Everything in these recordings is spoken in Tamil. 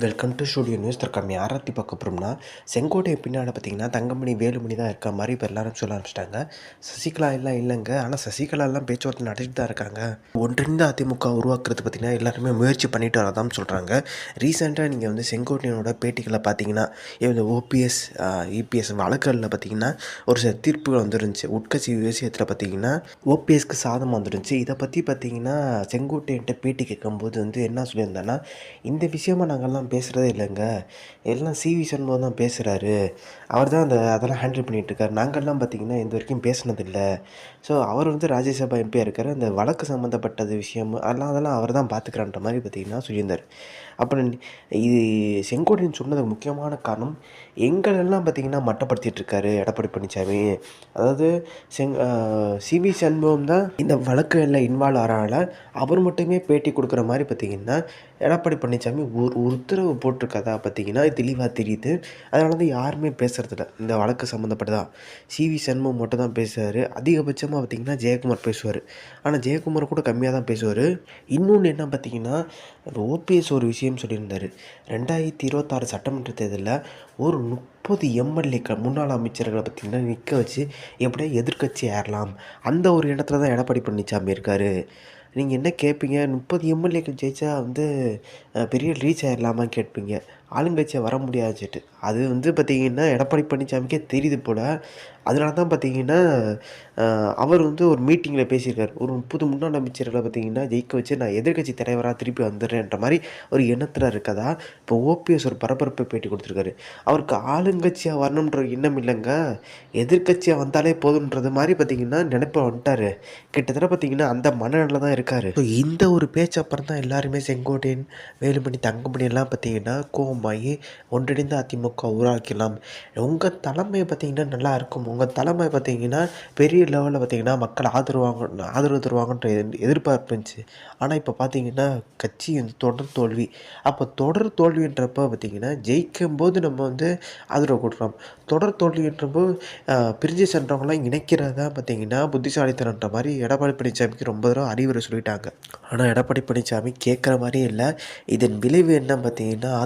வெல்கம் டு ஸ்டூடியோ நியூஸ் தற்காம யாராத்தி பார்க்க போகிறோம்னா செங்கோட்டை பின்னால் பார்த்தீங்கன்னா தங்கமணி வேலுமணி தான் இருக்க மாதிரி இப்போ எல்லாரும் சொல்ல ஆரம்பிச்சிட்டாங்க. சசிகலா எல்லாம் இல்லைங்க. ஆனால் சசிகலாலாம் பேச்சுவார்த்தை நடத்திட்டு தான் இருக்காங்க. ஒன்றிணைந்த அதிமுக உருவாக்குறது பார்த்தீங்கன்னா எல்லாருமே முயற்சி பண்ணிட்டு வரதான் சொல்கிறாங்க ரீசெண்டாக நீங்கள் வந்து செங்கோட்டையனோட பேட்டிகளை பார்த்தீங்கன்னா இந்த ஓபிஎஸ் இபிஎஸ் வழக்குகளில் பார்த்தீங்கன்னா ஒரு சில தீர்ப்புகள் வந்துருந்துச்சு. உட்கட்சி விஷயத்தில் பார்த்தீங்கன்னா ஓபிஎஸ்க்கு சாதம் வந்துருந்துச்சு. இதை பற்றி பார்த்தீங்கன்னா செங்கோட்டையன்ட்ட பேட்டி கேட்கும்போது வந்து என்ன சொல்லியிருந்தேன்னா இந்த விஷயமா நாங்கள்லாம் பேசுகிறதே இல்லைங்க. எல்லாம் சிவி சண்முகம் தான் பேசுகிறாரு அவர் தான் அந்த அதெல்லாம் ஹேண்டில் பண்ணிகிட்ருக்காரு நாங்கள்லாம் பார்த்திங்கன்னா இந்த வரைக்கும் பேசினதில்லை. ஸோ அவர் வந்து ராஜ்யசபா எம்பியாக இருக்கார். அந்த வழக்கு சம்மந்தப்பட்டது விஷயம் அதெல்லாம் அதெல்லாம் அவர் தான் பார்த்துக்கிறான்ற மாதிரி பார்த்தீங்கன்னா சொல்லியிருந்தார். அப்புறம் இது செங்கோட்டையன் சொன்னதுக்கு முக்கியமான காரணம் எங்களெல்லாம் பார்த்தீங்கன்னா மட்டப்படுத்திட்டுருக்காரு எடப்பாடி பழனிசாமி அதாவது செங் சிவி சண்முகம் தான் இந்த வழக்குகளில் இன்வால்வ் ஆகிறனால அவர் மட்டுமே பேட்டி கொடுக்குற மாதிரி பார்த்தீங்கன்னா எடப்பாடி பழனிசாமி ஒரு உத்தரவு போட்டிருக்கதா பார்த்தீங்கன்னா தெளிவாக தெரியுது. அதனால தான் யாருமே பேசுகிறதில்ல இந்த வழக்கு சம்மந்தப்பட்டதா சிவி சண்முகம் மட்டும் தான் பேசுவார் அதிகபட்சமாக பார்த்தீங்கன்னா ஜெயக்குமார் பேசுவார். ஆனால் ஜெயக்குமார் கூட கம்மியாக தான் பேசுவார். இன்னொன்று என்ன பார்த்தீங்கன்னா ஓபிஎஸ் ஒரு விஷயம் சொல்லியிருந்தார். ரெண்டாயிரத்தி இருபத்தாறு சட்டமன்ற தேர்தலில் ஒரு முப்பது எம்எல்ஏக்கள் முன்னாள் அமைச்சர்களை பார்த்திங்கன்னா நிற்க வச்சு எப்படியா எதிர்க்கட்சி ஏறலாம். அந்த ஒரு இடத்துல தான் எடப்பாடி பழனிசாமி இருக்கார். நீங்கள் என்ன கேட்பீங்க முப்பது எம்எல்ஏக்கள் ஜெயிச்சா வந்து பெரிய ரீச் ஆயிடலாமான்னு கேட்பீங்க. ஆளுங்கட்சியாக வர முடியாதுச்சிட்டு அது வந்து பார்த்திங்கன்னா எடப்பாடி பழனிசாமிக்கே தெரியுது போல். அதனால தான் பார்த்தீங்கன்னா அவர் வந்து ஒரு மீட்டிங்கில் பேசியிருக்காரு. ஒரு முப்பது முன்னாள் அமைச்சர்களை பார்த்தீங்கன்னா ஜெயிக்க வச்சு நான் எதிர்க்கட்சி தலைவராக திருப்பி வந்துடுறேன்ற மாதிரி ஒரு எண்ணத்தில் இருக்கதா இப்போ ஓபிஎஸ் ஒரு பரபரப்பை பேட்டி கொடுத்துருக்காரு. அவருக்கு ஆளுங்கட்சியாக வரணுன்ற எண்ணம் இல்லைங்க. எதிர்க்கட்சியாக வந்தாலே போதுன்றது மாதிரி பார்த்தீங்கன்னா நினைப்ப வந்துட்டார். கிட்டத்தட்ட பார்த்தீங்கன்னா அந்த மனநிலை தான் இருக்கார். இந்த ஒரு பேச்சு அப்புறம் தான் எல்லாருமே செங்கோட்டையன் வேலுமணி தங்கமணி எல்லாம் பார்த்தீங்கன்னா ஆகி ஒன்றிணைந்த அதிமுக உருவாக்கலாம் உங்கள் தலைமை பார்த்திங்கன்னா நல்லா இருக்கும். உங்கள் தலைமை பார்த்திங்கன்னா பெரிய லெவலில் பார்த்தீங்கன்னா மக்கள் ஆதரவாங்க ஆதரவு தருவாங்கன்ற எதிர்- எதிர்பார்ப்பு இருந்துச்சு. ஆனால் இப்போ பார்த்தீங்கன்னா கட்சி வந்து தொடர் தோல்வி. அப்போ தொடர் தோல்வின்றப்ப பார்த்திங்கன்னா ஜெயிக்கும் போது நம்ம வந்து ஆதரவு கொடுக்குறோம் தொடர் தோல்வின்றப்போ பிரிஞ்சு சென்றவங்களாம் இணைக்கிறதா பார்த்தீங்கன்னா புத்திசாலித்தனன்ற மாதிரி எடப்பாடி பழனிசாமிக்கு ரொம்ப தூரம் அறிவுரை சொல்லிட்டாங்க. ஆனால் எடப்பாடி பழனிசாமி கேட்குற மாதிரியே இல்லை. இதன் விளைவு என்ன பார்த்தீங்கன்னா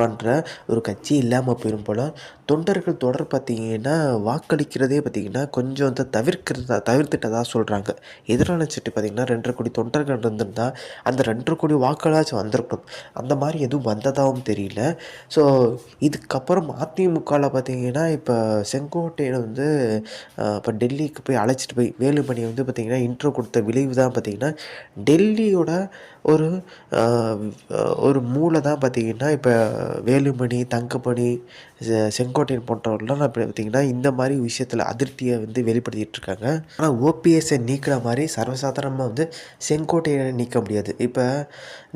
உட்கான்ற ஒரு கட்சி இல்லாமல் போயிடும் போல். தொண்டர்கள் தொடர் பார்த்திங்கன்னா வாக்களிக்கிறதே பார்த்தீங்கன்னா கொஞ்சம் வந்து தவிர்க்கிறதா தவிர்த்துட்டதாக சொல்கிறாங்க எதிரான சீட்டு பார்த்தீங்கன்னா ரெண்டரை கோடி தொண்டர்கள் இருந்திருந்தால் அந்த ரெண்டரை கோடி வாக்களாச்சும் வந்திருக்கணும் அந்த மாதிரி எதுவும் வந்ததாகவும் தெரியல. ஸோ இதுக்கப்புறம் அதிமுகவில் பார்த்திங்கன்னா இப்போ செங்கோட்டையில் வந்து இப்போ டெல்லிக்கு போய் அழைச்சிட்டு போய் வேலுமணி வந்து பார்த்திங்கன்னா இன்ட்ரோ கொடுத்த விளைவு தான் பார்த்திங்கன்னா டெல்லியோட ஒரு ஒரு மூளை தான் பார்த்திங்கன்னா இப்போ வேலுமணி தங்கமணி செங்கோட்டையன் போன்றவர்கள்லாம் இப்போ பார்த்திங்கன்னா இந்த மாதிரி விஷயத்தில் அதிருப்தியை வந்து வெளிப்படுத்திட்டு இருக்காங்க. ஆனால் ஓபிஎஸ்ஸை நீக்கிற மாதிரி சர்வசாதாரணமாக வந்து செங்கோட்டையனை நீக்க முடியாது. இப்போ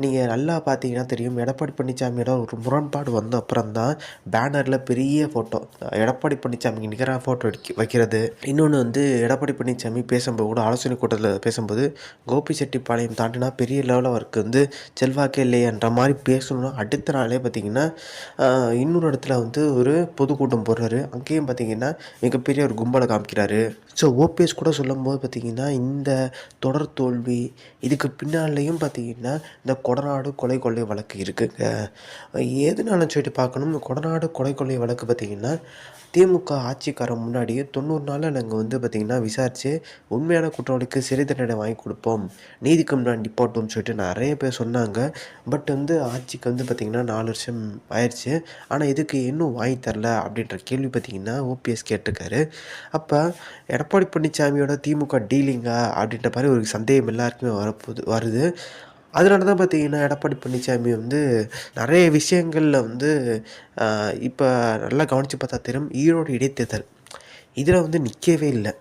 நீங்கள் நல்லா பார்த்தீங்கன்னா தெரியும் எடப்பாடி பழனிசாமியோட ஒரு முரண்பாடு வந்த அப்புறம் தான் பேனரில் பெரிய ஃபோட்டோ எடப்பாடி பழனிசாமிக்கு நிகராக ஃபோட்டோ எடுக்க வைக்கிறது. இன்னொன்று வந்து எடப்பாடி பழனிசாமி பேசும்போது கூட ஆலோசனை கூட்டத்தில் பேசும்போது கோபி செட்டிப்பாளையம் தாண்டினா பெரிய லெவலில் அவருக்கு வந்து செல்வாக்கே இல்லையன்ற மாதிரி பேசணும்னா அடுத்த நாளே பார்த்தீங்கன்னா இன்னொரு இடத்துல வந்து ஒரு பொதுக்கூட்டம் போடுறாரு. அங்கேயும் பார்த்தீங்கன்னா மிகப்பெரிய ஒரு கும்பலை காமிக்கிறாரு. ஸோ ஓபிஎஸ் கூட சொல்லும்போது பார்த்தீங்கன்னா இந்த தொடர் தோல்வி இதுக்கு பின்னாலேயும் பார்த்தீங்கன்னா இந்த கொடநாடு கொலை கொள்ளை வழக்கு இருக்குங்க. எதுனாலும் சொல்லிட்டு பார்க்கணும். கொடநாடு கொலை கொள்ளை வழக்கு பார்த்தீங்கன்னா திமுக ஆட்சிக்காரன் முன்னாடியே தொண்ணூறு நாளில் நாங்கள் வந்து பார்த்திங்கன்னா விசாரித்து உண்மையான குற்றவாளிக்கு சிறை தண்டனை வாங்கி கொடுப்போம் நீதிக்கு முன்னாடி நிப்பாட்டோம்னு சொல்லிட்டு நிறைய பேர் சொன்னாங்க. பட் வந்து ஆட்சிக்கு வந்து பார்த்திங்கன்னா நாலு வருஷம் ஆயிடுச்சு ஆனால் இதுக்கு இன்னும் வாங்கி தரல அப்படின்ற கேள்வி பார்த்திங்கன்னா ஓபிஎஸ் கேட்டிருக்காரு. அப்போ எடப்பாடி பழனிசாமியோட திமுக டீலிங்கா அப்படின்ற மாதிரி ஒரு சந்தேகம் எல்லாருக்குமே வரப்போகுது வருது. அதனால தான் பார்த்தீங்கன்னா எடப்பாடி பழனிசாமி வந்து நிறைய விஷயங்களில் வந்து இப்போ நல்லா கவனித்து பார்த்தா தெரியும் ஈரோடு இடைத்தேர்தல். இதில் வந்து நிற்கவே இல்லை.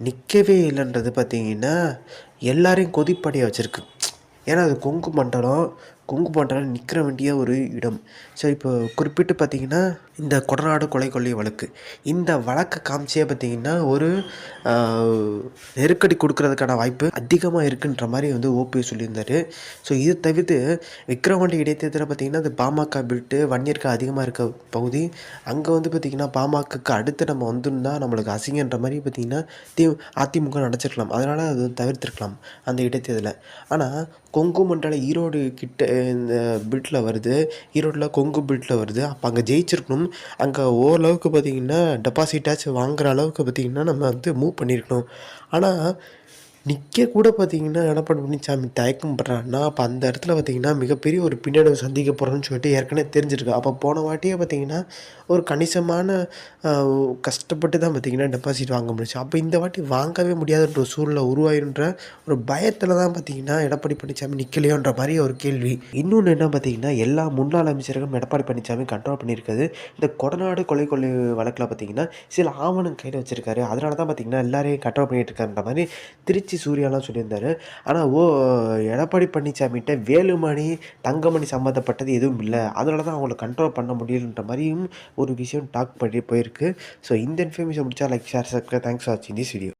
நிற்கவே இல்லைன்றது பார்த்தீங்கன்னா எல்லாரையும் கொதிப்படைய வச்சுருக்கு. ஏன்னா அது கொங்கு மண்டலம் கொங்கு மண்டலம் நிற்கிற வேண்டிய ஒரு இடம். ஸோ இப்போ குறிப்பிட்டு பார்த்தீங்கன்னா இந்த கொடநாடு கொலை கொள்ளை வழக்கு. இந்த வழக்கை காமிச்சே பார்த்தீங்கன்னா ஒரு நெருக்கடி கொடுக்கறதுக்கான வாய்ப்பு அதிகமாக இருக்குன்ற மாதிரி வந்து ஓபிஎஸ் சொல்லியிருந்தார். ஸோ இது தவிர்த்து விக்ரவாண்டி இடைத்தேர்தலில் பார்த்தீங்கன்னா அது பாமக பிட்டு வன்னியருக்கு அதிகமாக இருக்க பகுதி. அங்கே வந்து பார்த்திங்கன்னா பாமகக்கு அடுத்து நம்ம வந்திருந்தா நம்மளுக்கு அசிங்கன்ற மாதிரி பார்த்திங்கன்னா தி அதிமுக நடச்சிருக்கலாம். அதனால் அது தவிர்த்திருக்கலாம் அந்த இடைத்தேர்தலை ஆனால் கொங்கு மண்டல ஈரோடு கிட்ட இந்த பில்ட்டில் வருது. ஈரோட்டில் கொங்கு பில்ட்டில் வருது. அப்போ அங்கே ஜெயிச்சிருக்கணும். அங்கே ஓரளவுக்கு பார்த்தீங்கன்னா டெபாசிட்டாச்சும் வாங்குகிற அளவுக்கு பார்த்தீங்கன்னா நம்ம வந்து மூவ் பண்ணியிருக்கணும் ஆனால் நிற்க கூட பார்த்தீங்கன்னா எடப்பாடி பழனிசாமி தயக்கம் படுறான்னா அப்போ அந்த இடத்துல பார்த்தீங்கன்னா மிகப்பெரிய ஒரு பின்னடைவு சந்திக்க போகிறோன்னு சொல்லிட்டு ஏற்கனவே தெரிஞ்சிருக்கு அப்போ போன வாட்டியே பார்த்தீங்கன்னா ஒரு கணிசமான கஷ்டப்பட்டு தான் பார்த்தீங்கன்னா டெபாசிட் வாங்க முடிச்சு அப்போ இந்த வாட்டி வாங்கவே முடியாதுன்ற ஒரு சூழ்நிலை உருவாயிருன்ற ஒரு பயத்தில் தான் பார்த்தீங்கன்னா எடப்பாடி பழனிசாமி நிற்கலையோன்ற மாதிரி ஒரு கேள்வி. இன்னொன்று என்ன பார்த்தீங்கன்னா எல்லா முன்னாள் அமைச்சர்களும் எடப்பாடி பழனிசாமி கண்ட்ரோல் பண்ணியிருக்காது இந்த கொடநாடு கொலை கொள்ளை வழக்கில் பார்த்தீங்கன்னா சில ஆவணம் கையில் வச்சிருக்காரு. அதனால தான் பார்த்தீங்கன்னா எல்லாரையும் கண்ட்ரோல் பண்ணிகிட்டு இருக்காருன்ற மாதிரி திருச்சி திருச்சி சூர்யாலாம் சொல்லியிருந்தாரு. ஆனால் ஓ எடப்பாடி பழனிசாமிகிட்ட வேலுமணி தங்கமணி சம்மந்தப்பட்டது எதுவும் இல்லை. அதனால தான் அவங்கள கண்ட்ரோல் பண்ண முடியலன்ற மாதிரியும் ஒரு விஷயம் டாக் பண்ணி போயிருக்கு. ஸோ இந்த இன்ஃபர்மேஷன் முடிச்சா like share subscribe thanks for வாட்சிங் திஸ் வீடியோ